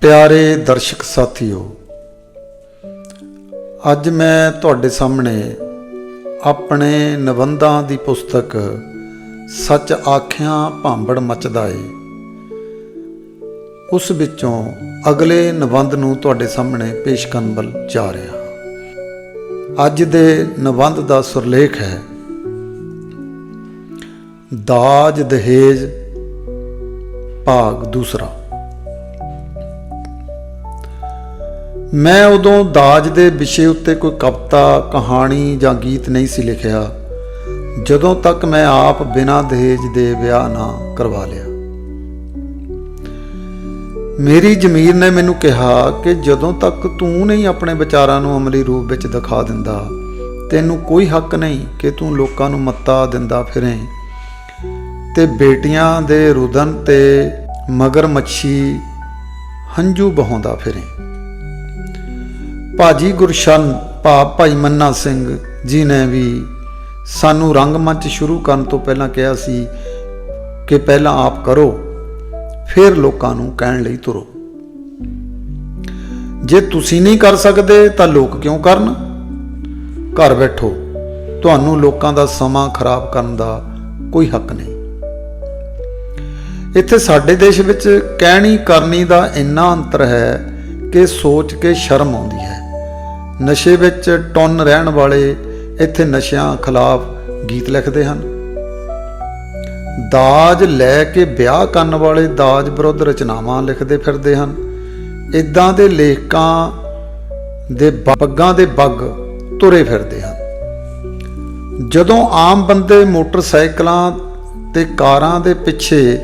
ਪਿਆਰੇ ਦਰਸ਼ਕ ਸਾਥੀਓ, ਅੱਜ ਮੈਂ ਤੁਹਾਡੇ ਸਾਹਮਣੇ ਆਪਣੇ ਨਿਬੰਧਾਂ ਦੀ ਪੁਸਤਕ ਸੱਚ ਆਖਿਆਂ ਭਾਂਬੜ ਮਚਦਾ ਏ। ਉਸ ਵਿੱਚੋਂ ਅਗਲੇ ਨਿਬੰਧ ਨੂੰ ਤੁਹਾਡੇ ਸਾਹਮਣੇ ਪੇਸ਼ ਕਰਨ ਵੱਲ ਜਾ ਰਿਹਾ ਹਾਂ। ਅੱਜ ਦੇ ਨਿਬੰਧ ਦਾ ਸੁਰਲੇਖ ਹੈ, ਦਾਜ ਦਹੇਜ ਭਾਗ ਦੂਸਰਾ। ਮੈਂ ਉਦੋਂ ਦਾਜ ਦੇ ਵਿਸ਼ੇ ਉੱਤੇ ਕੋਈ ਕਵਿਤਾ, ਕਹਾਣੀ ਜਾਂ ਗੀਤ ਨਹੀਂ ਸੀ ਲਿਖਿਆ, ਜਦੋਂ ਤੱਕ ਮੈਂ ਆਪ ਬਿਨਾਂ ਦਹੇਜ ਦੇ ਵਿਆਹ ਨਾ ਕਰਵਾ ਲਿਆ। ਮੇਰੀ ਜ਼ਮੀਰ ਨੇ ਮੈਨੂੰ ਕਿਹਾ ਕਿ ਜਦੋਂ ਤੱਕ ਤੂੰ ਨਹੀਂ ਆਪਣੇ ਵਿਚਾਰਾਂ ਨੂੰ ਅਮਲੀ ਰੂਪ ਵਿੱਚ ਦਿਖਾ ਦਿੰਦਾ, ਤੈਨੂੰ ਕੋਈ ਹੱਕ ਨਹੀਂ ਕਿ ਤੂੰ ਲੋਕਾਂ ਨੂੰ ਮੱਤਾ ਦਿੰਦਾ ਫਿਰੇ। ਤੇ ਬੇਟੀਆਂ ਦੇ ਰੁਦਨ ਤੇ ਮਗਰ ਮੱਛੀ ਹੰਝੂ ਬਹਾਉਂਦਾ ਫਿਰੇ। ਭਾਜੀ ਗੁਰਸ਼ਨ ਭਾ ਭਾਈ ਮੰਨਾ ਸਿੰਘ ਜੀ ਨੇ ਵੀ ਸਾਨੂੰ ਰੰਗਮੰਚ ਸ਼ੁਰੂ ਕਰਨ ਤੋਂ ਪਹਿਲਾਂ ਕਿਹਾ ਸੀ ਕਿ ਪਹਿਲਾਂ ਆਪ ਕਰੋ, ਫਿਰ ਲੋਕਾਂ ਨੂੰ ਕਹਿਣ ਲਈ ਤੁਰੋ। ਜੇ ਤੁਸੀਂ ਨਹੀਂ ਕਰ ਸਕਦੇ ਤਾਂ ਲੋਕ ਕਿਉਂ ਕਰਨ? ਘਰ ਬੈਠੋ, ਤੁਹਾਨੂੰ ਲੋਕਾਂ ਦਾ ਸਮਾਂ ਖਰਾਬ ਕਰਨ ਦਾ ਕੋਈ ਹੱਕ ਨਹੀਂ। ਇੱਥੇ ਸਾਡੇ ਦੇਸ਼ ਵਿੱਚ ਕਹਿਣੀ ਕਰਨੀ ਦਾ ਇੰਨਾ ਅੰਤਰ ਹੈ ਕਿ ਸੋਚ ਕੇ ਸ਼ਰਮ ਆਉਂਦੀ ਹੈ। ਨਸ਼ੇ ਵਿੱਚ ਟੁੰਨ ਰਹਿਣ ਵਾਲੇ ਇੱਥੇ ਨਸ਼ਿਆਂ ਖਿਲਾਫ ਗੀਤ ਲਿਖਦੇ ਹਨ। ਦਾਜ ਲੈ ਕੇ ਵਿਆਹ ਕਰਨ ਵਾਲੇ ਦਾਜ ਵਿਰੁੱਧ ਰਚਨਾਵਾਂ ਲਿਖਦੇ ਫਿਰਦੇ ਹਨ। ਇਦਾਂ ਦੇ ਲੇਖਕਾਂ ਦੇ ਬੱਗਾਂ ਦੇ ਬੱਗ ਤੁਰੇ ਫਿਰਦੇ ਹਨ। ਜਦੋਂ ਆਮ ਬੰਦੇ ਮੋਟਰਸਾਈਕਲਾਂ ਤੇ ਕਾਰਾਂ ਦੇ ਪਿੱਛੇ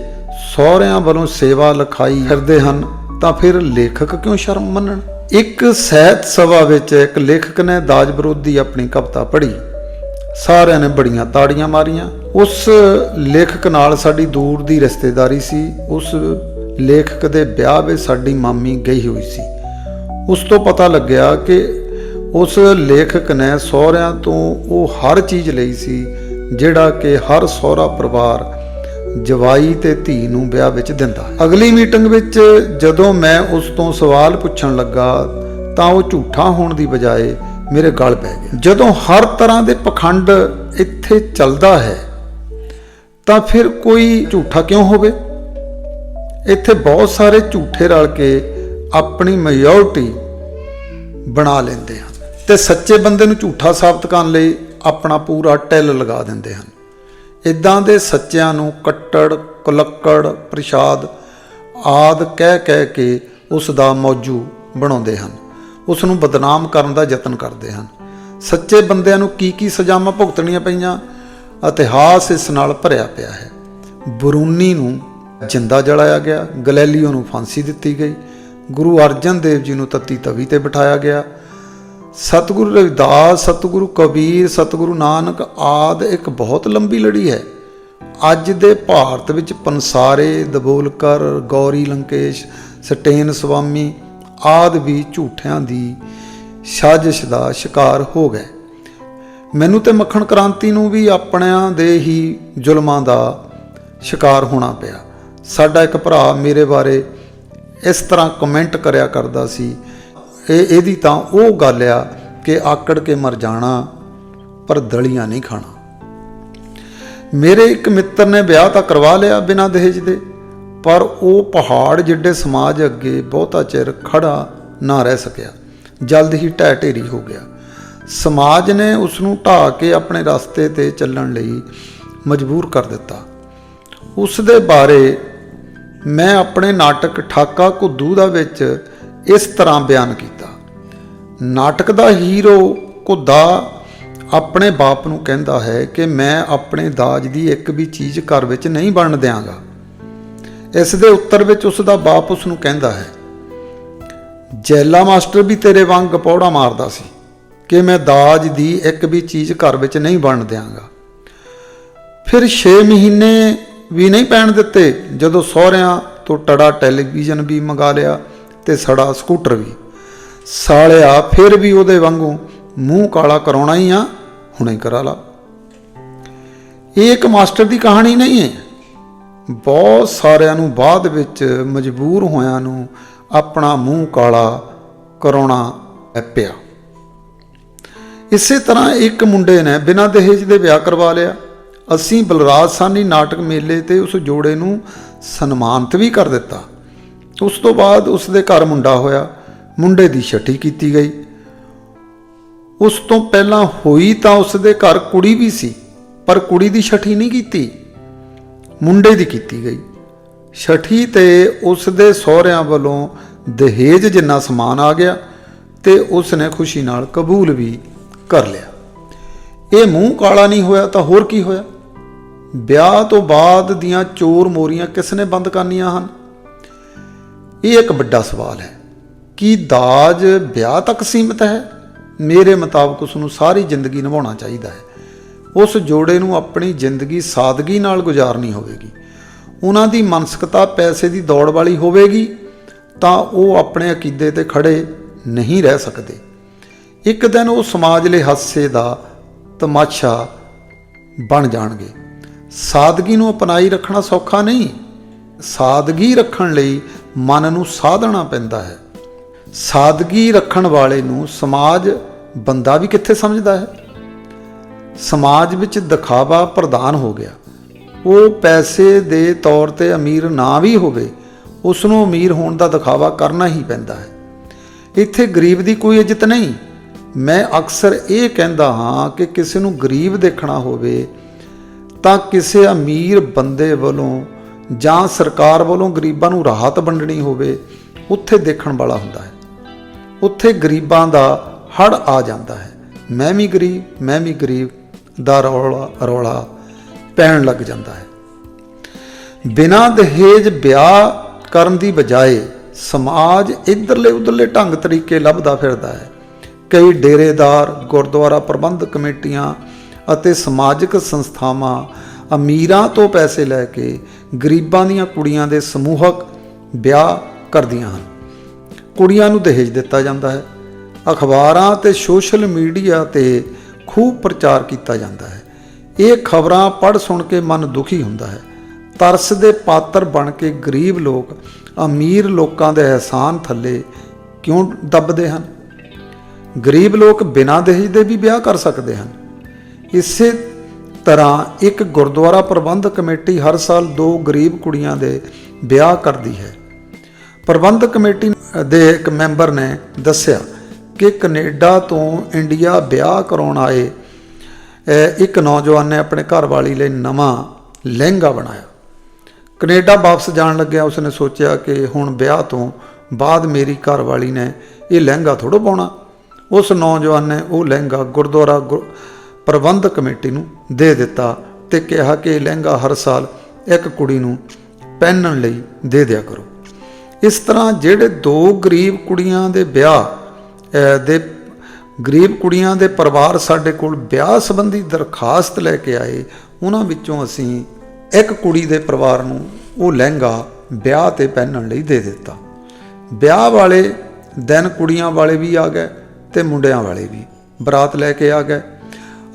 ਸਹੁਰਿਆਂ ਵੱਲੋਂ ਸੇਵਾ ਲਿਖਾਈ ਫਿਰਦੇ ਹਨ, ਤਾਂ ਫਿਰ ਲੇਖਕ ਕਿਉਂ ਸ਼ਰਮ ਮੰਨਣ? ਇੱਕ ਸਾਹਿਤ ਸਭਾ ਵਿੱਚ ਇੱਕ ਲੇਖਕ ਨੇ ਦਾਜ ਵਿਰੋਧੀ ਆਪਣੀ ਕਵਿਤਾ ਪੜ੍ਹੀ। ਸਾਰਿਆਂ ਨੇ ਬੜੀਆਂ ਤਾੜੀਆਂ ਮਾਰੀਆਂ। ਉਸ ਲੇਖਕ ਨਾਲ ਸਾਡੀ ਦੂਰ ਦੀ ਰਿਸ਼ਤੇਦਾਰੀ ਸੀ। ਉਸ ਲੇਖਕ ਦੇ ਵਿਆਹ ਵਿੱਚ ਸਾਡੀ ਮਾਮੀ ਗਈ ਹੋਈ ਸੀ। ਉਸ ਤੋਂ ਪਤਾ ਲੱਗਿਆ ਕਿ ਉਸ ਲੇਖਕ ਨੇ ਸਹੁਰਿਆਂ ਤੋਂ ਉਹ ਹਰ ਚੀਜ਼ ਲਈ ਸੀ, ਜਿਹੜਾ ਕਿ ਹਰ ਸਹੁਰਾ ਪਰਿਵਾਰ ਜਵਾਈ ਤੇ ਧੀ ਨੂੰ ਵਿਆਹ ਵਿੱਚ ਦਿੰਦਾ। ਹੈ ਅਗਲੀ ਮੀਟਿੰਗ ਵਿੱਚ ਜਦੋਂ ਮੈਂ ਉਸ ਤੋਂ ਸਵਾਲ ਪੁੱਛਣ ਲੱਗਾ ਤਾਂ ਉਹ ਝੂਠਾ ਹੋਣ ਦੀ ਬਜਾਏ ਮੇਰੇ ਗਲ ਪੈ ਗਿਆ। ਜਦੋਂ ਹਰ ਤਰ੍ਹਾਂ ਦੇ ਪਖੰਡ ਇੱਥੇ ਚੱਲਦਾ ਹੈ, ਤਾਂ ਫਿਰ ਕੋਈ ਝੂਠਾ ਕਿਉਂ ਹੋਵੇ? ਇੱਥੇ ਬਹੁਤ ਸਾਰੇ ਝੂਠੇ ਰਲ ਕੇ ਆਪਣੀ ਮੈਜੋਰਟੀ ਬਣਾ ਲੈਂਦੇ ਹਨ ਤੇ ਸੱਚੇ ਬੰਦੇ ਨੂੰ ਝੂਠਾ ਸਾਬਤ ਕਰਨ ਲਈ ਆਪਣਾ ਪੂਰਾ ਟੈਲ ਲਗਾ ਦਿੰਦੇ ਹਨ। ਇਦਾਂ ਦੇ ਸੱਚਿਆਂ ਨੂੰ ਕੱਟੜ, ਕੁਲੱਕੜ, ਪ੍ਰਸ਼ਾਦ ਆਦ ਕਹਿ ਕਹਿ ਕੇ ਉਸ ਦਾ ਮੌਜੂ ਬਣਾਉਂਦੇ ਹਨ। ਉਸ ਨੂੰ ਬਦਨਾਮ ਕਰਨ ਦਾ ਯਤਨ ਕਰਦੇ ਹਨ। ਸੱਚੇ ਬੰਦਿਆਂ ਨੂੰ ਕੀ ਕੀ ਸਜ਼ਾਵਾਂ ਭੁਗਤਣੀਆਂ ਪਈਆਂ? ਇਤਿਹਾਸ ਇਸ ਨਾਲ ਭਰਿਆ ਪਿਆ ਹੈ। ਬਰੂਨੀ ਨੂੰ ਜਿੰਦਾ ਜਲਾਇਆ ਗਿਆ, ਗਲੈਲੀਓ ਨੂੰ ਫਾਂਸੀ ਦਿੱਤੀ ਗਈ। ਗੁਰੂ ਅਰਜਨ ਦੇਵ ਜੀ ਨੂੰ ਤੱਤੀ ਤਵੀ ਤੇ ਬਿਠਾਇਆ ਗਿਆ। ਸਤਿਗੁਰੂ ਰਵਿਦਾਸ, ਸਤਿਗੁਰੂ ਕਬੀਰ, ਸਤਿਗੁਰੂ ਨਾਨਕ ਆਦ ਇੱਕ ਬਹੁਤ ਲੰਬੀ ਲੜੀ ਹੈ। ਅੱਜ ਦੇ ਭਾਰਤ ਵਿੱਚ ਪੰਸਾਰੇ, ਦਬੋਲਕਰ, ਗੌਰੀ ਲੰਕੇਸ਼, ਸਟੇਨ ਸਵਾਮੀ ਆਦ ਵੀ ਝੂਠਿਆਂ ਦੀ ਸਾਜ਼ਿਸ਼ ਦਾ ਸ਼ਿਕਾਰ ਹੋ ਗਏ। ਮੈਨੂੰ ਤੇ ਮੱਖਣ ਕ੍ਰਾਂਤੀ ਨੂੰ ਵੀ ਆਪਣਿਆਂ ਦੇ ਹੀ ਜ਼ੁਲਮਾਂ ਦਾ ਸ਼ਿਕਾਰ ਹੋਣਾ ਪਿਆ। ਸਾਡਾ ਇੱਕ ਭਰਾ ਮੇਰੇ ਬਾਰੇ ਇਸ ਤਰ੍ਹਾਂ ਕਮੈਂਟ ਕਰਿਆ ਕਰਦਾ ਸੀ ਇਹ ਇਹਦੀ ਤਾਂ ਉਹ ਗੱਲ ਆ ਕਿ ਆਕੜ ਕੇ ਮਰ ਜਾਣਾ, ਪਰ ਦਲੀਆਂ ਨਹੀਂ ਖਾਣਾ। ਮੇਰੇ ਇੱਕ ਮਿੱਤਰ ਨੇ ਵਿਆਹ ਤਾਂ ਕਰਵਾ ਲਿਆ ਬਿਨਾਂ ਦਹੇਜ ਦੇ, ਪਰ ਉਹ ਪਹਾੜ ਜਿੱਡੇ ਸਮਾਜ ਅੱਗੇ ਬਹੁਤਾ ਚਿਰ ਖੜਾ ਨਾ ਰਹਿ ਸਕਿਆ। ਜਲਦ ਹੀ ਢਹਿ ਢੇਰੀ ਹੋ ਗਿਆ। ਸਮਾਜ ਨੇ ਉਸ ਨੂੰ ਢਾ ਕੇ ਆਪਣੇ ਰਸਤੇ ਤੇ ਚੱਲਣ ਲਈ ਮਜਬੂਰ ਕਰ ਦਿੱਤਾ। ਉਸ ਦੇ ਬਾਰੇ ਮੈਂ ਆਪਣੇ ਨਾਟਕ ਠਾਕਾ ਕੁੱਦੂ ਦਾ ਵਿੱਚ ਇਸ ਤਰ੍ਹਾਂ ਬਿਆਨ ਕੀਤਾ। ਨਾਟਕ ਦਾ ਹੀਰੋ ਘੁੱਦਾ ਆਪਣੇ ਬਾਪ ਨੂੰ ਕਹਿੰਦਾ ਹੈ ਕਿ ਮੈਂ ਆਪਣੇ ਦਾਜ ਦੀ ਇੱਕ ਵੀ ਚੀਜ਼ ਘਰ ਵਿੱਚ ਨਹੀਂ ਬਣਨ ਦਿਆਂਗਾ। ਇਸ ਦੇ ਉੱਤਰ ਵਿੱਚ ਉਸ ਦਾ ਬਾਪ ਉਸ ਨੂੰ ਕਹਿੰਦਾ ਹੈ, ਜੈਲਾ ਮਾਸਟਰ ਵੀ ਤੇਰੇ ਵਾਂਗ ਗਪੌੜਾ ਮਾਰਦਾ ਸੀ ਕਿ ਮੈਂ ਦਾਜ ਦੀ ਇੱਕ ਵੀ ਚੀਜ਼ ਘਰ ਵਿੱਚ ਨਹੀਂ ਬਣਨ ਦਿਆਂਗਾ। ਫਿਰ 6 ਮਹੀਨੇ ਵੀ ਨਹੀਂ ਪੈਣ ਦਿੱਤੇ ਜਦੋਂ ਸਹੁਰਿਆਂ ਤੋਂ ਟੜਾ ਟੈਲੀਵਿਜ਼ਨ ਵੀ ਮੰਗਾ ਲਿਆ। ਤੇ ਸੜਾ ਸਕੂਟਰ ਵੀ। ਸਾਲਿਆ, ਫਿਰ ਵੀ ਉਹਦੇ ਵਾਂਗੂ ਮੂੰਹ ਕਾਲਾ ਕਰਾਉਣਾ ਹੀ ਆ, ਹੁਣੇ ਕਰਾ ਲਾ। ਇਹ ਇੱਕ ਮਾਸਟਰ ਦੀ ਕਹਾਣੀ ਨਹੀਂ ਹੈ। ਬਹੁਤ ਸਾਰਿਆਂ ਨੂੰ ਬਾਅਦ ਵਿੱਚ ਮਜਬੂਰ ਹੋਇਆਂ ਨੂੰ ਆਪਣਾ ਮੂੰਹ ਕਾਲਾ ਕਰਾਉਣਾ ਪਿਆ। ਇਸੇ ਤਰ੍ਹਾਂ ਇੱਕ ਮੁੰਡੇ ਨੇ ਬਿਨਾਂ ਦਹੇਜ ਦੇ ਵਿਆਹ ਕਰਵਾ ਲਿਆ। ਅਸੀਂ ਬਲਰਾਜ ਸਾਨੀ ਨਾਟਕ ਮੇਲੇ ਤੇ ਉਸ ਜੋੜੇ ਨੂੰ ਸਨਮਾਨਿਤ ਵੀ ਕਰ ਦਿੱਤਾ। ਉਸ ਤੋਂ ਬਾਅਦ ਉਸ ਦੇ ਘਰ ਮੁੰਡਾ ਹੋਇਆ। ਮੁੰਡੇ ਦੀ ਛਠੀ ਕੀਤੀ ਗਈ। ਉਸ ਤੋਂ ਪਹਿਲਾਂ ਹੋਈ ਤਾਂ ਉਸ ਦੇ ਘਰ ਕੁੜੀ ਵੀ ਸੀ, ਪਰ ਕੁੜੀ ਦੀ ਛਠੀ ਨਹੀਂ ਕੀਤੀ। ਮੁੰਡੇ ਦੀ ਕੀਤੀ ਗਈ। ਛਠੀ ਤੇ ਉਸ ਦੇ ਸਹੁਰਿਆਂ ਵੱਲੋਂ ਦਹੇਜ ਜਿੰਨਾ ਸਮਾਨ ਆ ਗਿਆ ਤੇ ਉਸ ਨੇ ਖੁਸ਼ੀ ਨਾਲ ਕਬੂਲ ਵੀ ਕਰ ਲਿਆ। ਇਹ ਮੂੰਹ ਕਾਲਾ ਨਹੀਂ ਹੋਇਆ ਤਾਂ ਹੋਰ ਕੀ ਹੋਇਆ? ਵਿਆਹ ਤੋਂ ਬਾਅਦ ਦੀਆਂ ਚੋਰ ਮੋਰੀਆਂ ਕਿਸ ਨੇ ਬੰਦ ਕਰਨੀਆਂ ਹਨ? ਇਹ ਇੱਕ ਵੱਡਾ ਸਵਾਲ ਹੈ। ਕੀ ਦਾਜ ਵਿਆਹ ਤੱਕ ਸੀਮਿਤ ਹੈ? ਮੇਰੇ ਮੁਤਾਬਕ ਉਸ ਨੂੰ ਸਾਰੀ ਜ਼ਿੰਦਗੀ ਨਿਭਾਉਣਾ ਚਾਹੀਦਾ ਹੈ। ਉਸ ਜੋੜੇ ਨੂੰ ਆਪਣੀ ਜ਼ਿੰਦਗੀ ਸਾਦਗੀ ਨਾਲ ਗੁਜ਼ਾਰਨੀ ਹੋਵੇਗੀ। ਉਹਨਾਂ ਦੀ ਮਾਨਸਿਕਤਾ ਪੈਸੇ ਦੀ ਦੌੜ ਵਾਲੀ ਹੋਵੇਗੀ, ਤਾਂ ਉਹ ਆਪਣੇ ਅਕੀਦੇ ਤੇ ਖੜੇ ਨਹੀਂ ਰਹਿ ਸਕਦੇ। ਇੱਕ ਦਿਨ ਉਹ ਸਮਾਜ ਲਈ ਹਾਸੇ ਦਾ ਤਮਾਸ਼ਾ ਬਣ ਜਾਣਗੇ। ਸਾਦਗੀ ਨੂੰ ਅਪਣਾਈ ਰੱਖਣਾ ਸੌਖਾ ਨਹੀਂ। ਸਾਦਗੀ ਰੱਖਣ ਲਈ ਮਨ ਨੂੰ ਸਾਧਣਾ ਪੈਂਦਾ ਹੈ। ਸਾਦਗੀ ਰੱਖਣ ਵਾਲੇ ਨੂੰ ਸਮਾਜ ਬੰਦਾ ਵੀ ਕਿੱਥੇ ਸਮਝਦਾ ਹੈ? ਸਮਾਜ ਵਿੱਚ ਦਿਖਾਵਾ ਪ੍ਰਧਾਨ ਹੋ ਗਿਆ। ਉਹ ਪੈਸੇ ਦੇ ਤੌਰ ਤੇ ਅਮੀਰ ਨਾ ਵੀ ਹੋਵੇ ਉਸ ਨੂੰ ਅਮੀਰ ਹੋਣ ਦਾ ਦਿਖਾਵਾ ਕਰਨਾ ਹੀ ਪੈਂਦਾ ਹੈ। ਇੱਥੇ ਗਰੀਬ ਦੀ ਕੋਈ ਇੱਜ਼ਤ ਨਹੀਂ। ਮੈਂ ਅਕਸਰ ਇਹ ਕਹਿੰਦਾ ਹਾਂ ਕਿ ਕਿਸੇ ਨੂੰ ਗਰੀਬ ਦੇਖਣਾ ਹੋਵੇ, ਤਾਂ ਕਿਸੇ ਅਮੀਰ ਬੰਦੇ ਵੱਲੋਂ ਜਾਂ ਸਰਕਾਰ ਵੱਲੋਂ ਗਰੀਬਾਂ ਨੂੰ ਰਾਹਤ ਵੰਡਣੀ ਹੋਵੇ, ਉੱਥੇ ਦੇਖਣ ਵਾਲਾ ਹੁੰਦਾ ਹੈ। ਉੱਥੇ ਗਰੀਬਾਂ ਦਾ ਹੜ ਆ ਜਾਂਦਾ ਹੈ। ਮੈਂ ਵੀ ਗਰੀਬ, ਮੈਂ ਵੀ ਗਰੀਬ ਦਾ ਰੌਲਾ ਰੌਲਾ ਪੈਣ ਲੱਗ ਜਾਂਦਾ ਹੈ। ਬਿਨਾਂ ਦਹੇਜ ਵਿਆਹ ਕਰਨ ਦੀ ਬਜਾਏ ਸਮਾਜ ਇਧਰਲੇ ਉਧਰਲੇ ਢੰਗ ਤਰੀਕੇ ਲੱਭਦਾ ਫਿਰਦਾ ਹੈ। ਕਈ ਡੇਰੇਦਾਰ, ਗੁਰਦੁਆਰਾ ਪ੍ਰਬੰਧਕ ਕਮੇਟੀਆਂ ਅਤੇ ਸਮਾਜਿਕ ਸੰਸਥਾਵਾਂ ਅਮੀਰਾਂ ਤੋਂ ਪੈਸੇ ਲੈ ਕੇ ਗਰੀਬਾਂ ਦੀਆਂ ਕੁੜੀਆਂ ਦੇ ਸਮੂਹਕ ਵਿਆਹ ਕਰਦੀਆਂ ਹਨ। ਕੁੜੀਆਂ ਨੂੰ ਦਹੇਜ ਦਿੱਤਾ ਜਾਂਦਾ ਹੈ। ਅਖਬਾਰਾਂ ਤੇ ਸੋਸ਼ਲ ਮੀਡੀਆ ਤੇ ਖੂਬ ਪ੍ਰਚਾਰ ਕੀਤਾ ਜਾਂਦਾ ਹੈ। ਇਹ ਖਬਰਾਂ ਪੜ੍ਹ ਸੁਣ ਕੇ ਮਨ ਦੁਖੀ ਹੁੰਦਾ ਹੈ। ਤਰਸ ਦੇ ਪਾਤਰ ਬਣ ਕੇ ਗਰੀਬ ਲੋਕ ਅਮੀਰ ਲੋਕਾਂ ਦੇ ਅਹਿਸਾਨ ਥੱਲੇ ਕਿਉਂ ਦੱਬਦੇ ਹਨ? ਗਰੀਬ ਲੋਕ ਬਿਨਾਂ ਦਹੇਜ ਦੇ ਵੀ ਵਿਆਹ ਕਰ ਸਕਦੇ ਹਨ। ਇਸੇ ਤਰ੍ਹਾਂ ਇੱਕ ਗੁਰਦੁਆਰਾ ਪ੍ਰਬੰਧਕ ਕਮੇਟੀ ਹਰ ਸਾਲ ਦੋ ਗਰੀਬ ਕੁੜੀਆਂ ਦੇ ਵਿਆਹ ਕਰਦੀ ਹੈ। ਪ੍ਰਬੰਧਕ ਕਮੇਟੀ ਦੇ ਇੱਕ ਮੈਂਬਰ ਨੇ ਦੱਸਿਆ ਕਿ ਕੈਨੇਡਾ ਤੋਂ ਇੰਡੀਆ ਵਿਆਹ ਕਰਾਉਣ ਆਏ ਇੱਕ ਨੌਜਵਾਨ ਨੇ ਆਪਣੇ ਘਰ ਵਾਲੀ ਲਈ ਨਵਾਂ ਲਹਿੰਗਾ ਬਣਾਇਆ। ਕੈਨੇਡਾ ਵਾਪਸ ਜਾਣ ਲੱਗਿਆ ਉਸਨੇ ਸੋਚਿਆ ਕਿ ਹੁਣ ਵਿਆਹ ਤੋਂ ਬਾਅਦ ਮੇਰੀ ਘਰ ਵਾਲੀ ਨੇ ਇਹ ਲਹਿੰਗਾ ਥੋੜੋ ਪਾਉਣਾ। ਉਸ ਨੌਜਵਾਨ ਨੇ ਉਹ ਲਹਿੰਗਾ ਗੁਰਦੁਆਰਾ ਗੁਰ- ਪ੍ਰਬੰਧਕ ਕਮੇਟੀ ਨੂੰ ਦੇ ਦਿੱਤਾ ਤੇ ਕਿਹਾ ਕਿ ਇਹ ਲਹਿੰਗਾ ਹਰ ਸਾਲ ਇੱਕ ਕੁੜੀ ਨੂੰ ਪਹਿਨਣ ਲਈ ਦੇ ਦਿਆ ਕਰੋ। ਇਸ ਤਰ੍ਹਾਂ ਜਿਹੜੇ ਦੋ ਗਰੀਬ ਕੁੜੀਆਂ ਦੇ ਵਿਆਹ ਦੇ ਗਰੀਬ ਕੁੜੀਆਂ ਦੇ ਪਰਿਵਾਰ ਸਾਡੇ ਕੋਲ ਵਿਆਹ ਸੰਬੰਧੀ ਦਰਖਾਸਤ ਲੈ ਕੇ ਆਏ, ਉਹਨਾਂ ਵਿੱਚੋਂ ਅਸੀਂ ਇੱਕ ਕੁੜੀ ਦੇ ਪਰਿਵਾਰ ਨੂੰ ਉਹ ਲਹਿੰਗਾ ਵਿਆਹ ਤੇ ਪਹਿਨਣ ਲਈ ਦੇ ਦਿੱਤਾ। ਵਿਆਹ ਵਾਲੇ ਦਿਨ ਕੁੜੀਆਂ ਵਾਲੇ ਵੀ ਆ ਗਏ ਤੇ ਮੁੰਡਿਆਂ ਵਾਲੇ ਵੀ ਬਰਾਤ ਲੈ ਕੇ ਆ ਗਏ।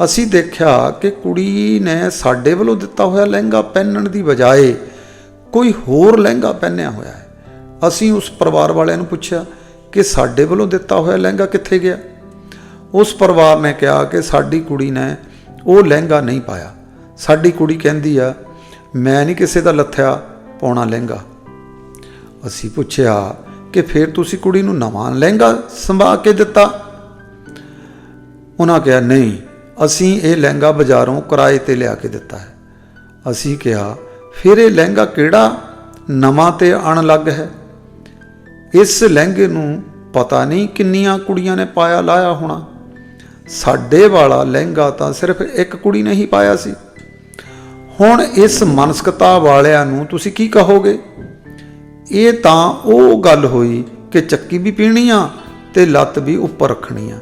ਅਸੀਂ ਦੇਖਿਆ ਕਿ ਕੁੜੀ ਨੇ ਸਾਡੇ ਵੱਲੋਂ ਦਿੱਤਾ ਹੋਇਆ ਲਹਿੰਗਾ ਪਹਿਨਣ ਦੀ ਬਜਾਏ ਕੋਈ ਹੋਰ ਲਹਿੰਗਾ ਪਹਿਨਿਆ ਹੋਇਆ ਹੈ। ਅਸੀਂ ਉਸ ਪਰਿਵਾਰ ਵਾਲਿਆਂ ਨੂੰ ਪੁੱਛਿਆ ਕਿ ਸਾਡੇ ਵੱਲੋਂ ਦਿੱਤਾ ਹੋਇਆ ਲਹਿੰਗਾ ਕਿੱਥੇ ਗਿਆ? ਉਸ ਪਰਿਵਾਰ ਨੇ ਕਿਹਾ ਕਿ ਸਾਡੀ ਕੁੜੀ ਨੇ ਉਹ ਲਹਿੰਗਾ ਨਹੀਂ ਪਾਇਆ। ਸਾਡੀ ਕੁੜੀ ਕਹਿੰਦੀ ਆ, ਮੈਂ ਨਹੀਂ ਕਿਸੇ ਦਾ ਲੱਥਿਆ ਪਾਉਣਾ ਲਹਿੰਗਾ। ਅਸੀਂ ਪੁੱਛਿਆ ਕਿ ਫਿਰ ਤੁਸੀਂ ਕੁੜੀ ਨੂੰ ਨਵਾਂ ਲਹਿੰਗਾ ਸੰਭਾ ਕੇ ਦਿੱਤਾ? ਉਹਨਾਂ ਕਿਹਾ, ਨਹੀਂ ਅਸੀਂ ਇਹ ਲਹਿੰਗਾ ਬਾਜ਼ਾਰੋਂ ਕਿਰਾਏ ਤੇ ਲਿਆ ਕੇ ਦਿੱਤਾ ਹੈ। ਅਸੀਂ ਕਿਹਾ, ਫਿਰ ਇਹ ਲਹਿੰਗਾ ਕਿਹੜਾ ਨਵਾਂ ਤੇ ਅਣਲੱਗ ਹੈ? ਇਸ ਲਹਿੰਗੇ ਨੂੰ ਪਤਾ ਨਹੀਂ ਕਿੰਨੀਆਂ ਕੁੜੀਆਂ ਨੇ ਪਾਇਆ ਲਾਇਆ ਹੋਣਾ। ਸਾਡੇ ਵਾਲਾ ਲਹਿੰਗਾ ਤਾਂ ਸਿਰਫ ਇੱਕ ਕੁੜੀ ਨੇ ਹੀ ਪਾਇਆ ਸੀ। ਹੁਣ ਇਸ ਮਨਸਕਤਾ ਵਾਲਿਆਂ ਨੂੰ ਤੁਸੀਂ ਕੀ ਕਹੋਗੇ? ਇਹ ਤਾਂ ਉਹ ਗੱਲ ਹੋਈ ਕਿ ਚੱਕੀ ਵੀ ਪੀਣੀ ਆ ਤੇ ਲੱਤ ਵੀ ਉੱਪਰ ਰੱਖਣੀ ਆ।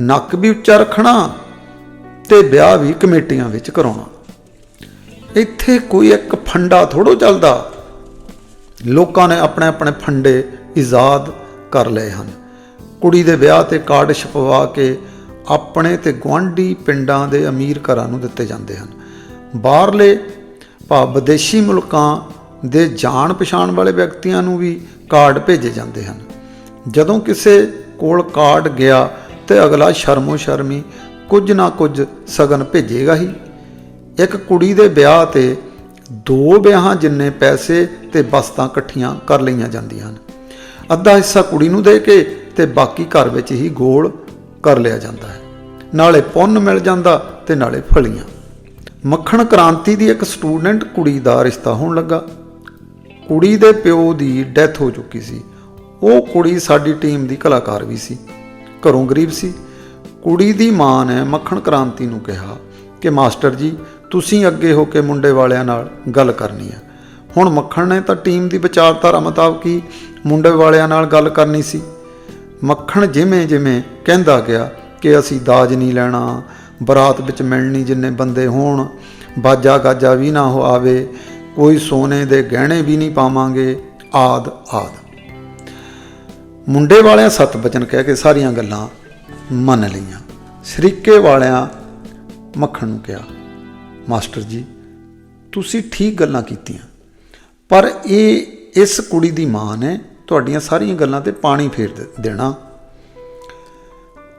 ਨੱਕ ਵੀ ਉੱਚਾ ਰੱਖਣਾ ਤੇ ਵਿਆਹ ਵੀ ਕਮੇਟੀਆਂ ਵਿੱਚ ਕਰਾਉਣਾ। ਇੱਥੇ ਕੋਈ ਇੱਕ ਫੰਡਾ ਥੋੜੋ ਚੱਲਦਾ। ਲੋਕਾਂ ਨੇ ਆਪਣੇ ਆਪਣੇ ਫੰਡੇ ਇਜਾਦ ਕਰ ਲਏ ਹਨ। ਕੁੜੀ ਦੇ ਵਿਆਹ ਤੇ ਕਾਰਡ ਛਪਵਾ ਕੇ ਆਪਣੇ ਤੇ ਗੁਆਂਢੀ ਪਿੰਡਾਂ ਦੇ ਅਮੀਰ ਘਰਾਂ ਨੂੰ ਦਿੱਤੇ ਜਾਂਦੇ ਹਨ। ਬਾਹਰਲੇ ਭਾਵ ਵਿਦੇਸ਼ੀ ਮੁਲਕਾਂ ਦੇ ਜਾਣ ਪਛਾਣ ਵਾਲੇ ਵਿਅਕਤੀਆਂ ਨੂੰ ਵੀ ਕਾਰਡ ਭੇਜੇ ਜਾਂਦੇ ਹਨ। ਜਦੋਂ ਕਿਸੇ ਕੋਲ ਕਾਰਡ ਗਿਆ ਤੇ ਅਗਲਾ ਸ਼ਰਮੋ ਸ਼ਰਮੀ ਕੁਝ ਨਾ ਕੁਝ ਸਗਨ ਭੇਜੇਗਾ ਹੀ। ਇੱਕ ਕੁੜੀ ਦੇ ਵਿਆਹ ਤੇ ਦੋ ਵਿਆਹਾਂ ਜਿੰਨੇ ਪੈਸੇ ਤੇ ਬਸਤਾਂ ਇਕੱਠੀਆਂ ਕਰ ਲਈਆਂ ਜਾਂਦੀਆਂ ਹਨ। ਅੱਧਾ ਹਿੱਸਾ ਕੁੜੀ ਨੂੰ ਦੇ ਕੇ ਤੇ ਬਾਕੀ ਘਰ ਵਿੱਚ ਹੀ ਗੋਲ ਕਰ ਲਿਆ ਜਾਂਦਾ ਹੈ। ਨਾਲੇ ਪੁੰਨ ਮਿਲ ਜਾਂਦਾ ਤੇ ਨਾਲੇ ਫਲੀਆਂ। ਮੱਖਣ ਕ੍ਰਾਂਤੀ ਦੀ ਇੱਕ ਸਟੂਡੈਂਟ ਕੁੜੀ ਦਾ ਰਿਸ਼ਤਾ ਹੋਣ ਲੱਗਾ। ਕੁੜੀ ਦੇ ਪਿਓ ਦੀ ਡੈਥ ਹੋ ਚੁੱਕੀ ਸੀ। ਉਹ ਕੁੜੀ ਸਾਡੀ ਟੀਮ ਦੀ ਕਲਾਕਾਰ ਵੀ ਸੀ। ਘਰੋਂ ਗਰੀਬ ਸੀ। ਕੁੜੀ ਦੀ ਮਾਂ ਨੇ ਮੱਖਣ ਕ੍ਰਾਂਤੀ ਨੂੰ ਕਿਹਾ ਕਿ, ਮਾਸਟਰ ਜੀ, ਤੁਸੀਂ ਅੱਗੇ ਹੋ ਕੇ ਮੁੰਡੇ ਵਾਲਿਆਂ ਨਾਲ ਗੱਲ ਕਰਨੀ ਹੈ। ਹੁਣ ਮੱਖਣ ਨੇ ਤਾਂ ਟੀਮ ਦੀ ਵਿਚਾਰਧਾਰਾ ਮੁਤਾਬਕ ਹੀ ਮੁੰਡੇ ਵਾਲਿਆਂ ਨਾਲ ਗੱਲ ਕਰਨੀ ਸੀ। ਮੱਖਣ ਜਿਵੇਂ ਜਿਵੇਂ ਕਹਿੰਦਾ ਗਿਆ ਕਿ ਅਸੀਂ ਦਾਜ ਨਹੀਂ ਲੈਣਾ, ਬਰਾਤ ਵਿੱਚ ਮਿਲਣੀ ਜਿੰਨੇ ਬੰਦੇ ਹੋਣ ਬਾਜਾ ਗਾਜਾ ਵੀ ਨਾ ਹੋ ਆਵੇ, ਕੋਈ ਸੋਨੇ ਦੇ ਗਹਿਣੇ ਵੀ ਨਹੀਂ ਪਾਵਾਂਗੇ ਆਦ ਆਦ ਮੁੰਡੇ ਵਾਲਿਆਂ ਸਤ ਬਚਨ ਕਹਿ ਕੇ ਸਾਰੀਆਂ ਗੱਲਾਂ ਮੰਨ ਲਈਆਂ। ਸ਼ਰੀਕੇ ਵਾਲਿਆਂ ਮੱਖਣ ਨੂੰ ਕਿਹਾ, ਮਾਸਟਰ ਜੀ, ਤੁਸੀਂ ਠੀਕ ਗੱਲਾਂ ਕੀਤੀਆਂ, ਪਰ ਇਹ ਇਸ ਕੁੜੀ ਦੀ ਮਾਂ ਨੇ ਤੁਹਾਡੀਆਂ ਸਾਰੀਆਂ ਗੱਲਾਂ ਤੇ ਪਾਣੀ ਫੇਰ ਦੇਣਾ।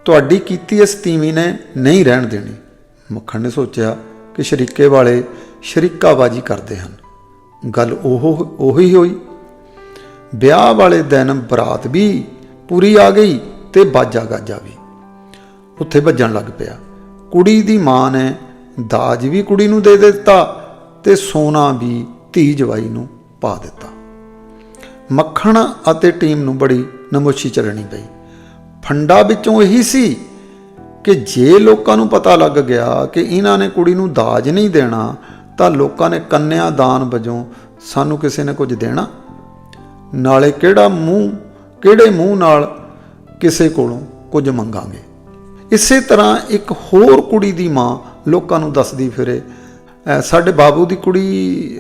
ਤੁਹਾਡੀ ਕੀਤੀ ਇਸ ਤੀਵੀਂ ਨੇ ਨਹੀਂ ਰਹਿਣ ਦੇਣੀ। ਮੱਖਣ ਨੇ ਸੋਚਿਆ ਕਿ ਸ਼ਰੀਕੇ ਵਾਲੇ ਸ਼ਰੀਕਾਬਾਜੀ ਕਰਦੇ ਹਨ। ਗੱਲ ਉਹ ਉਹੀ ਹੋਈ। ਵਿਆਹ ਵਾਲੇ ਦਿਨ ਬਰਾਤ ਵੀ ਪੂਰੀ ਆ ਗਈ ਤੇ ਬਾਜਾ ਗਾਜਾ ਵੀ। ਉੱਥੇ ਭੱਜਣ ਲੱਗ ਪਿਆ। ਕੁੜੀ ਦੀ ਮਾਂ ਨੇ ਦਾਜ ਵੀ ਕੁੜੀ ਨੂੰ ਦੇ ਦਿੱਤਾ ਤੇ ਸੋਨਾ ਵੀ ਧੀ ਜਵਾਈ ਨੂੰ ਪਾ ਦਿੱਤਾ। ਮੱਖਣ ਅਤੇ ਟੀਮ ਨੂੰ ਬੜੀ ਨਮੋਸ਼ੀ ਚੱਲਣੀ ਪਈ। ਫੰਡਾ ਵਿੱਚੋਂ ਇਹੀ ਸੀ ਕਿ ਜੇ ਲੋਕਾਂ ਨੂੰ ਪਤਾ ਲੱਗ ਗਿਆ ਕਿ ਇਹਨਾਂ ਨੇ ਕੁੜੀ ਨੂੰ ਦਾਜ ਨਹੀਂ ਦੇਣਾ, ਤਾਂ ਲੋਕਾਂ ਨੇ ਕੰਨਿਆ ਦਾਨ ਵਜੋਂ ਸਾਨੂੰ ਕਿਸੇ ਨੇ ਕੁਝ ਦੇਣਾ? ਨਾਲੇ ਕਿਹੜਾ ਮੂੰਹ ਕਿਹੜੇ ਮੂੰਹ ਨਾਲ ਕਿਸੇ ਕੋਲੋਂ ਕੁਝ ਮੰਗਾਂਗੇ? ਇਸੇ ਤਰ੍ਹਾਂ ਇੱਕ ਹੋਰ ਕੁੜੀ ਦੀ ਮਾਂ ਲੋਕਾਂ ਨੂੰ ਦੱਸਦੀ ਫਿਰੇ ਸਾਡੇ ਬਾਬੂ ਦੀ ਕੁੜੀ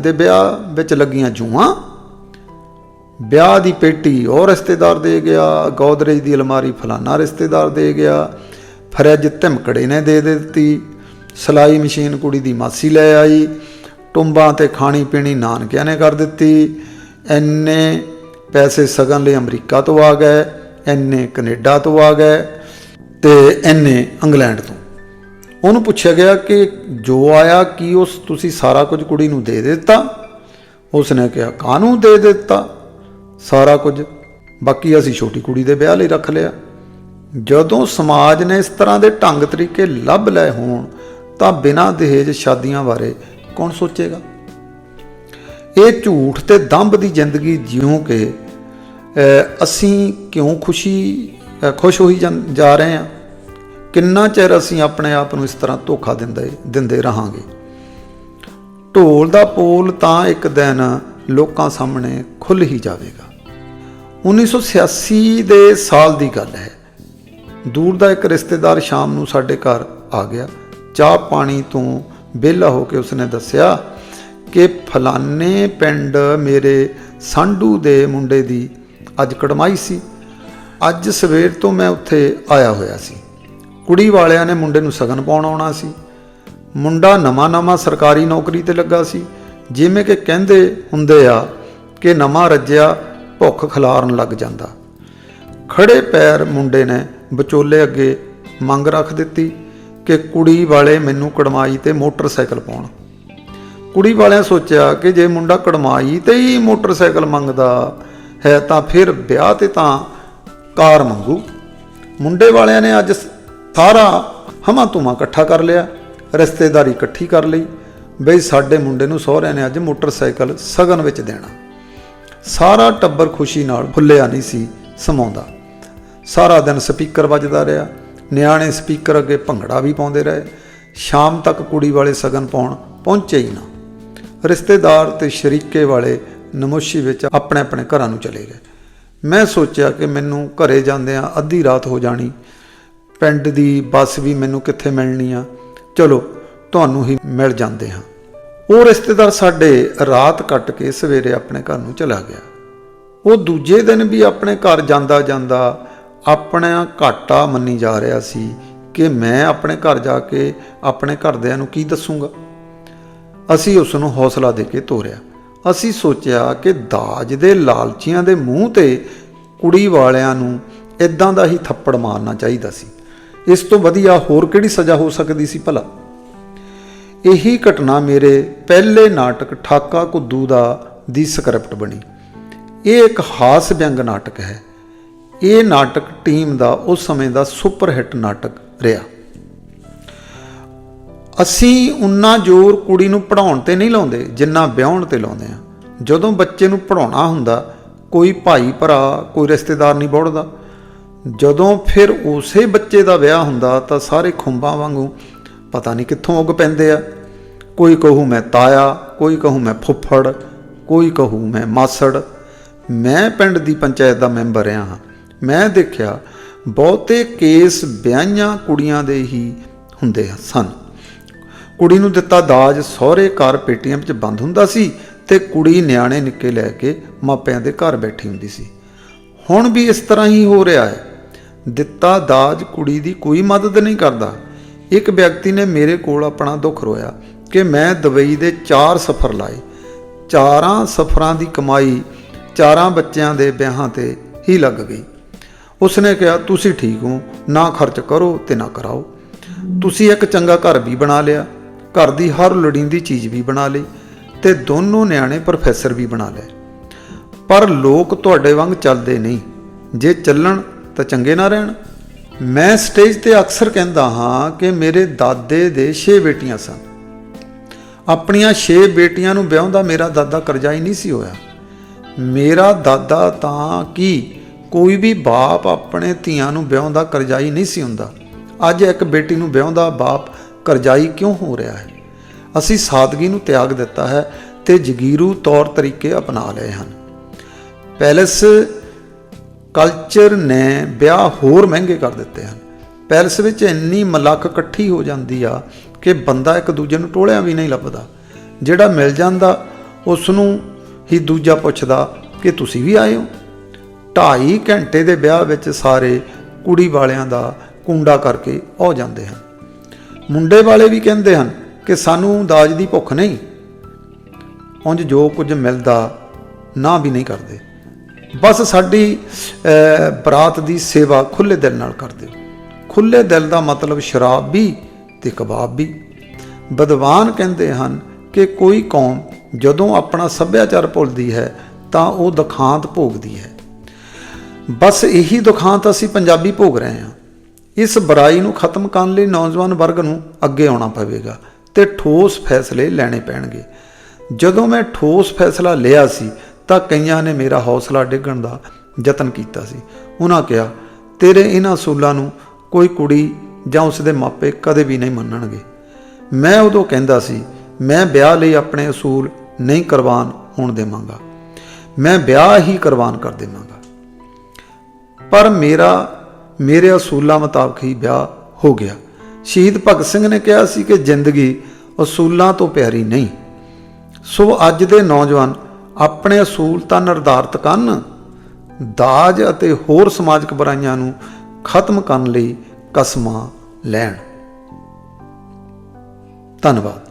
ਦੇ ਵਿਆਹ ਵਿੱਚ ਲੱਗੀਆਂ ਜੂਆਂ। ਵਿਆਹ ਦੀ ਪੇਟੀ ਉਹ ਰਿਸ਼ਤੇਦਾਰ ਦੇ ਗਿਆ, ਗੋਦਰੇਜ ਦੀ ਅਲਮਾਰੀ ਫਲਾਨਾ ਰਿਸ਼ਤੇਦਾਰ ਦੇ ਗਿਆ, ਫਰਿੱਜ ਧਮਕੜੇ ਨੇ ਦੇ ਦਿੱਤੀ, ਸਲਾਈ ਮਸ਼ੀਨ ਕੁੜੀ ਦੀ ਮਾਸੀ ਲੈ ਆਈ, ਟੁੰਬਾਂ ਤੇ ਖਾਣੀ ਪੀਣੀ ਨਾਨਕਿਆਂ ਨੇ ਕਰ ਦਿੱਤੀ ਐਨੇ ਪੈਸੇ ਸਗਨ ਲਈ ਅਮਰੀਕਾ ਤੋਂ ਆ ਗਏ ਐਨੇ ਕੈਨੇਡਾ ਤੋਂ ਆ ਗਏ ਤੇ ਐਨੇ ਇੰਗਲੈਂਡ ਤੋਂ। ਉਹਨੂੰ ਪੁੱਛਿਆ ਗਿਆ ਕਿ ਜੋ ਆਇਆ, ਕੀ ਉਸ ਤੁਸੀਂ ਸਾਰਾ ਕੁਝ ਕੁੜੀ ਨੂੰ ਦੇ ਦਿੱਤਾ? ਉਸਨੇ ਕਿਹਾ, ਕਾਹਨੂੰ ਦੇ ਦਿੱਤਾ? ਸਾਰਾ ਕੁਝ। ਬਾਕੀ ਅਸੀਂ ਛੋਟੀ ਕੁੜੀ ਦੇ ਵਿਆਹ ਲਈ ਰੱਖ ਲਿਆ। ਜਦੋਂ ਸਮਾਜ ਨੇ ਇਸ ਤਰ੍ਹਾਂ ਦੇ ਢੰਗ ਤਰੀਕੇ ਲੱਭ ਲਏ ਹੋਣ, ਤਾਂ ਬਿਨਾਂ ਦਹੇਜ ਸ਼ਾਦੀਆਂ ਬਾਰੇ ਕੌਣ ਸੋਚੇਗਾ? ਇਹ ਝੂਠ ਤੇ ਦੰਭ ਦੀ ਜ਼ਿੰਦਗੀ ਜਿਉਂ ਕੇ ਅਸੀਂ ਕਿਉਂ ਖੁਸ਼ੀ ਖੁਸ਼ ਹੋਈ ਜਾਂ- ਜਾ ਰਹੇ ਹਾਂ, ਕਿੰਨਾ ਚਿਰ ਅਸੀਂ ਆਪਣੇ ਆਪ ਨੂੰ ਇਸ ਤਰ੍ਹਾਂ ਧੋਖਾ ਦਿੰਦੇ ਦਿੰਦੇ ਰਹਾਂਗੇ? ਢੋਲ ਦਾ ਪੋਲ ਤਾਂ ਇੱਕ ਦਿਨ ਲੋਕਾਂ ਸਾਹਮਣੇ ਖੁੱਲ ਹੀ ਜਾਵੇਗਾ। 1986 ਦੇ ਸਾਲ ਦੀ ਗੱਲ ਹੈ। ਦੂਰ ਦਾ ਇੱਕ ਰਿਸ਼ਤੇਦਾਰ ਸ਼ਾਮ ਨੂੰ ਸਾਡੇ ਘਰ ਆ ਗਿਆ। ਚਾਹ ਪਾਣੀ ਤੋਂ ਵਿਹਲਾ ਹੋ ਕੇ ਉਸਨੇ ਦੱਸਿਆ ਕਿ ਫਲਾਣੇ ਪਿੰਡ ਮੇਰੇ ਸੰਡੂ ਦੇ ਮੁੰਡੇ ਦੀ ਅੱਜ ਕੜਮਾਈ ਸੀ। ਅੱਜ ਸਵੇਰ ਤੋਂ ਮੈਂ ਉੱਥੇ ਆਇਆ ਹੋਇਆ ਸੀ। ਕੁੜੀ ਵਾਲਿਆਂ ਨੇ ਮੁੰਡੇ ਨੂੰ ਸਗਨ ਪਾਉਣ ਆਉਣਾ ਸੀ। ਮੁੰਡਾ ਨਵਾਂ-ਨਵਾਂ ਸਰਕਾਰੀ ਨੌਕਰੀ ਤੇ ਲੱਗਾ ਸੀ। ਜਿਵੇਂ ਕਿ ਕਹਿੰਦੇ ਹੁੰਦੇ ਆ ਕਿ ਨਵਾਂ ਰੱਜਿਆ ਭੁੱਖ ਖਿਲਾਰਨ ਲੱਗ ਜਾਂਦਾ। ਖੜੇ ਪੈਰ ਮੁੰਡੇ ਨੇ ਵਿਚੋਲੇ ਅੱਗੇ ਮੰਗ ਰੱਖ ਦਿੱਤੀ ਕਿ ਕੁੜੀ ਵਾਲੇ ਮੈਨੂੰ ਕੜਮਾਈ ਤੇ ਮੋਟਰਸਾਈਕਲ ਪਾਉਣ। ਕੁੜੀ ਵਾਲਿਆਂ ਸੋਚਿਆ ਕਿ ਜੇ ਮੁੰਡਾ ਕੜਮਾਈ ਤੇ ਹੀ ਮੋਟਰਸਾਈਕਲ ਮੰਗਦਾ ਹੈ ਤਾਂ ਫਿਰ ਵਿਆਹ ਤੇ ਤਾਂ ਕਾਰ ਮੰਗੂ। ਮੁੰਡੇ ਵਾਲਿਆਂ ਨੇ ਅੱਜ ਸਾਰਾ ਹਮਾ ਤੁਮਾ ਇਕੱਠਾ ਕਰ ਲਿਆ, ਰਿਸ਼ਤੇਦਾਰੀ ਇਕੱਠੀ ਕਰ ਲਈ। ਬਈ ਸਾਡੇ ਮੁੰਡੇ ਨੂੰ ਸਹੁਰਿਆਂ ਨੇ ਅੱਜ ਮੋਟਰਸਾਈਕਲ ਸਗਨ ਵਿੱਚ ਦੇਣਾ। ਸਾਰਾ ਟੱਬਰ ਖੁਸ਼ੀ ਨਾਲ ਫੁੱਲਿਆ ਨਹੀਂ ਸੀ ਸਮਾਉਂਦਾ। ਸਾਰਾ ਦਿਨ ਸਪੀਕਰ ਵੱਜਦਾ ਰਿਹਾ, ਨਿਆਣੇ ਸਪੀਕਰ ਅੱਗੇ ਭੰਗੜਾ ਵੀ ਪਾਉਂਦੇ ਰਹੇ। ਸ਼ਾਮ ਤੱਕ ਕੁੜੀ ਵਾਲੇ ਸਗਨ ਪਾਉਣ ਪਹੁੰਚੇ ਹੀ ਨਾ। ਰਿਸ਼ਤੇਦਾਰ ਤੇ ਸ਼ਰੀਕੇ ਵਾਲੇ ਨਮੋਸ਼ੀ ਵਿੱਚ ਆਪਣੇ ਆਪਣੇ ਘਰਾਂ ਨੂੰ ਚਲੇ ਗਏ। ਮੈਂ ਸੋਚਿਆ ਕਿ ਮੈਨੂੰ ਘਰੇ ਜਾਂਦਿਆਂ ਅੱਧੀ ਰਾਤ ਹੋ ਜਾਣੀ। ਪਿੰਡ ਦੀ ਬੱਸ ਵੀ ਮੈਨੂੰ ਕਿੱਥੇ ਮਿਲਣੀ ਆ? ਚਲੋ, ਤੁਹਾਨੂੰ ਹੀ ਮਿਲ ਜਾਂਦੇ ਹਾਂ। ਉਹ ਰਿਸ਼ਤੇਦਾਰ ਸਾਡੇ ਰਾਤ ਕੱਟ ਕੇ ਸਵੇਰੇ ਆਪਣੇ ਘਰ ਨੂੰ ਚਲਾ ਗਿਆ। ਉਹ ਦੂਜੇ ਦਿਨ ਵੀ ਆਪਣੇ ਘਰ ਜਾਂਦਾ ਜਾਂਦਾ ਆਪਣਾ ਘਾਟਾ ਮੰਨੀ ਜਾ ਰਿਹਾ ਸੀ ਕਿ ਮੈਂ ਆਪਣੇ ਘਰ ਜਾ ਕੇ ਆਪਣੇ ਘਰਦਿਆਂ ਨੂੰ ਕੀ ਦੱਸੂਗਾ। ਅਸੀਂ ਉਸ ਨੂੰ ਹੌਸਲਾ ਦੇ ਕੇ ਤੋਰਿਆ। ਅਸੀਂ ਸੋਚਿਆ ਕਿ ਦਾਜ ਦੇ ਲਾਲਚੀਆਂ ਦੇ ਮੂੰਹ ਤੇ ਕੁੜੀ ਵਾਲਿਆਂ ਨੂੰ ਇਦਾਂ ਦਾ ਹੀ ਥੱਪੜ ਮਾਰਨਾ ਚਾਹੀਦਾ ਸੀ। ਇਸ ਤੋਂ ਵਧੀਆ ਹੋਰ ਕਿਹੜੀ ਸਜ਼ਾ ਹੋ ਸਕਦੀ ਸੀ ਭਲਾ? ਇਹੀ ਘਟਨਾ ਮੇਰੇ ਪਹਿਲੇ ਨਾਟਕ ਠਾਕਾ ਕੁੱਦੂ ਦਾ ਦੀ ਸਕ੍ਰਿਪਟ ਬਣੀ। ਇਹ ਇੱਕ ਹਾਸ ਵਿਅੰਗ ਨਾਟਕ ਹੈ। ਇਹ ਨਾਟਕ ਟੀਮ ਦਾ ਉਸ ਸਮੇਂ ਦਾ ਸੁਪਰ ਹਿੱਟ ਨਾਟਕ ਰਿਹਾ। ਅਸੀਂ ਉਨਾ ਜ਼ੋਰ ਕੁੜੀ ਨੂੰ ਪੜਾਉਣ ਤੇ ਨਹੀਂ ਲਾਉਂਦੇ, ਜਿੰਨਾ ਵਿਆਹਣ ਤੇ ਲਾਉਂਦੇ ਆ ਜਦੋਂ ਬੱਚੇ ਨੂੰ ਪੜਾਉਣਾ ਹੁੰਦਾ, ਕੋਈ ਭਾਈ ਭਰਾ, ਕੋਈ ਰਿਸ਼ਤੇਦਾਰ ਨਹੀਂ ਬੋੜਦਾ। ਜਦੋਂ ਫਿਰ ਉਸੇ ਬੱਚੇ ਦਾ ਵਿਆਹ ਹੁੰਦਾ, ਤਾਂ ਸਾਰੇ ਖੁੰਬਾਂ ਵਾਂਗੂ ਪਤਾ ਨਹੀਂ ਕਿੱਥੋਂ ਉੱਗ ਪੈਂਦੇ ਆ। ਕੋਈ ਕਹੂ ਮੈਂ ਤਾਇਆ, ਕੋਈ ਕਹੂ ਮੈਂ ਫੁੱਫੜ, ਕੋਈ ਕਹੂ ਮੈਂ ਮਾਸੜ। ਮੈਂ ਪਿੰਡ ਦੀ ਪੰਚਾਇਤ ਦਾ ਮੈਂਬਰ ਰਿਹਾ ਹਾਂ। ਮੈਂ ਦੇਖਿਆ, ਬਹੁਤੇ ਕੇਸ ਵਿਆਹੀਆਂ ਕੁੜੀਆਂ ਦੇ ਹੀ ਹੁੰਦੇ ਸਨ। ਕੁੜੀ ਨੂੰ ਦਿੱਤਾ ਦਾਜ, ਸਹੁਰੇ ਘਰ ਪੇਟੀਆਂ ਵਿੱਚ ਬੰਦ ਹੁੰਦਾ ਸੀ ਤੇ ਕੁੜੀ ਨਿਆਣੇ ਨਿੱਕੇ ਲੈ ਕੇ ਮਾਪਿਆਂ ਦੇ ਘਰ ਬੈਠੀ ਹੁੰਦੀ ਸੀ। ਹੁਣ ਵੀ ਇਸ ਤਰ੍ਹਾਂ ਹੀ ਹੋ ਰਿਹਾ ਹੈ। ਦਿੱਤਾ ਦਾਜ ਕੁੜੀ ਦੀ ਕੋਈ ਮਦਦ ਨਹੀਂ ਕਰਦਾ। ਇੱਕ ਵਿਅਕਤੀ ਨੇ ਮੇਰੇ ਕੋਲ ਆਪਣਾ ਦੁੱਖ ਰੋਇਆ ਕਿ ਮੈਂ ਦੁਬਈ ਦੇ ਚਾਰ ਸਫ਼ਰ ਲਾਏ। ਚਾਰਾਂ ਸਫ਼ਰਾਂ ਦੀ ਕਮਾਈ ਚਾਰਾਂ ਬੱਚਿਆਂ ਦੇ ਵਿਆਹਾਂ ਤੇ ਹੀ ਲੱਗ ਗਈ। ਉਸਨੇ ਕਿਹਾ, ਤੁਸੀਂ ਠੀਕ ਹੋ, ਨਾ ਖਰਚ ਕਰੋ ਤੇ ਨਾ ਕਰਾਓ। ਤੁਸੀਂ ਇੱਕ ਚੰਗਾ ਘਰ ਵੀ ਬਣਾ ਲਿਆ। ਘਰ ਦੀ ਹਰ ਲੋੜੀਂਦੀ ਚੀਜ਼ ਵੀ ਬਣਾ ਲਈ ਤੇ ਦੋਨੋਂ ਨਿਆਣੇ ਪ੍ਰੋਫੈਸਰ ਵੀ ਬਣਾ ਲਏ। ਪਰ ਲੋਕ ਤੁਹਾਡੇ ਵਾਂਗ ਚੱਲਦੇ ਨਹੀਂ। ਜੇ ਚੱਲਣ ਤਾਂ ਚੰਗੇ ਨਾ ਰਹਿਣ। ਮੈਂ ਸਟੇਜ ਤੇ ਅਕਸਰ ਕਹਿੰਦਾ ਹਾਂ ਕਿ ਮੇਰੇ ਦਾਦੇ ਦੇ 6 ਬੇਟੀਆਂ ਸਨ। ਆਪਣੀਆਂ 6 ਬੇਟੀਆਂ ਨੂੰ ਵਿਆਹੁੰਦਾ ਮੇਰਾ ਦਾਦਾ ਕਰਜ਼ਾਈ ਨਹੀਂ ਸੀ ਹੋਇਆ। ਮੇਰਾ ਦਾਦਾ ਤਾਂ ਕੀ ਕੋਈ ਵੀ ਬਾਪ ਆਪਣੇ ਧੀਆਂ ਨੂੰ ਵਿਆਹੁੰਦਾ ਕਰਜ਼ਾਈ ਨਹੀਂ ਸੀ ਹੁੰਦਾ। ਅੱਜ ਇੱਕ ਬੇਟੀ ਨੂੰ ਵਿਆਹੁੰਦਾ ਬਾਪ ਕਰਜ਼ਾਈ ਕਿਉਂ ਹੋ ਰਿਹਾ ਹੈ? ਅਸੀਂ ਸਾਦਗੀ ਨੂੰ ਤਿਆਗ ਦਿੱਤਾ ਹੈ ਤੇ ਜਗੀਰੂ ਤੌਰ ਤਰੀਕੇ ਅਪਣਾ ਲਏ ਹਨ। ਪੈਲਸ ਕਲਚਰ ਨੇ ਵਿਆਹ ਹੋਰ ਮਹਿੰਗੇ ਕਰ ਦਿੱਤੇ ਹਨ। ਪੈਲਸ ਵਿੱਚ ਇੰਨੀ ਮਲੱਕ ਇਕੱਠੀ ਹੋ ਜਾਂਦੀ ਆ ਕਿ ਬੰਦਾ ਇੱਕ ਦੂਜੇ ਨੂੰ ਟੋਲਿਆ ਵੀ ਨਹੀਂ ਲੱਭਦਾ। ਜਿਹੜਾ ਮਿਲ ਜਾਂਦਾ ਉਸ ਨੂੰ ਹੀ ਦੂਜਾ ਪੁੱਛਦਾ ਕਿ ਤੁਸੀਂ ਵੀ ਆਏ ਹੋ? ਢਾਈ ਘੰਟੇ ਦੇ ਵਿਆਹ ਵਿੱਚ ਸਾਰੇ ਕੁੜੀ ਵਾਲਿਆਂ ਦਾ ਕੁੰਡਾ ਕਰਕੇ ਹੋ ਜਾਂਦੇ ਹਨ। ਮੁੰਡੇ ਵਾਲੇ ਵੀ ਕਹਿੰਦੇ ਹਨ ਕਿ ਸਾਨੂੰ ਦਾਜ ਦੀ ਭੁੱਖ ਨਹੀਂ। ਉਂਝ ਜੋ ਕੁਝ ਮਿਲਦਾ ਨਾ ਵੀ ਨਹੀਂ ਕਰਦੇ। ਬਸ ਸਾਡੀ ਬਰਾਤ ਦੀ ਸੇਵਾ ਖੁੱਲੇ ਦਿਲ ਨਾਲ ਕਰਦੇ ਦਿਓ। ਖੁੱਲੇ ਦਿਲ ਦਾ ਮਤਲਬ ਸ਼ਰਾਬ ਵੀ ਤੇ ਕਬਾਬ ਵੀ। ਵਿਦਵਾਨ ਕਹਿੰਦੇ ਹਨ ਕਿ ਕੋਈ ਕੌਮ ਜਦੋਂ ਆਪਣਾ ਸੱਭਿਆਚਾਰ ਭੁੱਲਦੀ ਹੈ ਤਾਂ ਉਹ ਦੁਖਾਂਤ ਭੋਗਦੀ ਹੈ। ਬਸ ਇਹੀ ਦੁਖਾਂਤ ਅਸੀਂ ਪੰਜਾਬੀ ਭੋਗ ਰਹੇ ਹਾਂ। ਇਸ ਬੁਰਾਈ ਨੂੰ ਖਤਮ ਕਰਨ ਲਈ ਨੌਜਵਾਨ ਵਰਗ ਨੂੰ ਅੱਗੇ ਆਉਣਾ ਪਵੇਗਾ ਤੇ ਠੋਸ ਫੈਸਲੇ ਲੈਣੇ ਪੈਣਗੇ। ਜਦੋਂ ਮੈਂ ਠੋਸ ਫੈਸਲਾ ਲਿਆ ਸੀ, ਤਾਂ ਕਈਆਂ ਨੇ ਮੇਰਾ ਹੌਸਲਾ ਡਿੱਗਣ ਦਾ ਯਤਨ ਕੀਤਾ ਸੀ। ਉਹਨਾਂ ਕਿਹਾ, ਤੇਰੇ ਇਹਨਾਂ ਅਸੂਲਾਂ ਨੂੰ ਕੋਈ ਕੁੜੀ ਜਾਂ ਉਸ ਦੇ ਮਾਪੇ ਕਦੇ ਵੀ ਨਹੀਂ ਮੰਨਣਗੇ। ਮੈਂ ਉਦੋਂ ਕਹਿੰਦਾ ਸੀ, ਮੈਂ ਵਿਆਹ ਲਈ ਆਪਣੇ ਅਸੂਲ ਨਹੀਂ ਕੁਰਬਾਨ ਹੋਣ ਦੇਵਾਂਗਾ। ਮੈਂ ਵਿਆਹ ਹੀ ਕੁਰਬਾਨ ਕਰ ਦੇਵਾਂਗਾ। ਪਰ ਮੇਰਾ ਮੇਰੇ ਅਸੂਲਾਂ ਮੁਤਾਬਕ ਹੀ ਵਿਆਹ ਹੋ ਗਿਆ। ਸ਼ਹੀਦ ਭਗਤ ਸਿੰਘ ਨੇ ਕਿਹਾ ਸੀ ਕਿ ਜ਼ਿੰਦਗੀ ਅਸੂਲਾਂ ਤੋਂ ਪਿਆਰੀ ਨਹੀਂ। ਸੋ ਅੱਜ ਦੇ ਨੌਜਵਾਨ ਆਪਣੇ ਅਸੂਲ ਤਾਂ ਨਿਰਧਾਰਤ ਕਰਨ, ਦਾਜ ਅਤੇ ਹੋਰ ਸਮਾਜਿਕ ਬੁਰਾਈਆਂ ਨੂੰ ਖਤਮ ਕਰਨ ਲਈ ਕਸਮਾਂ ਲੈਣ। ਧੰਨਵਾਦ।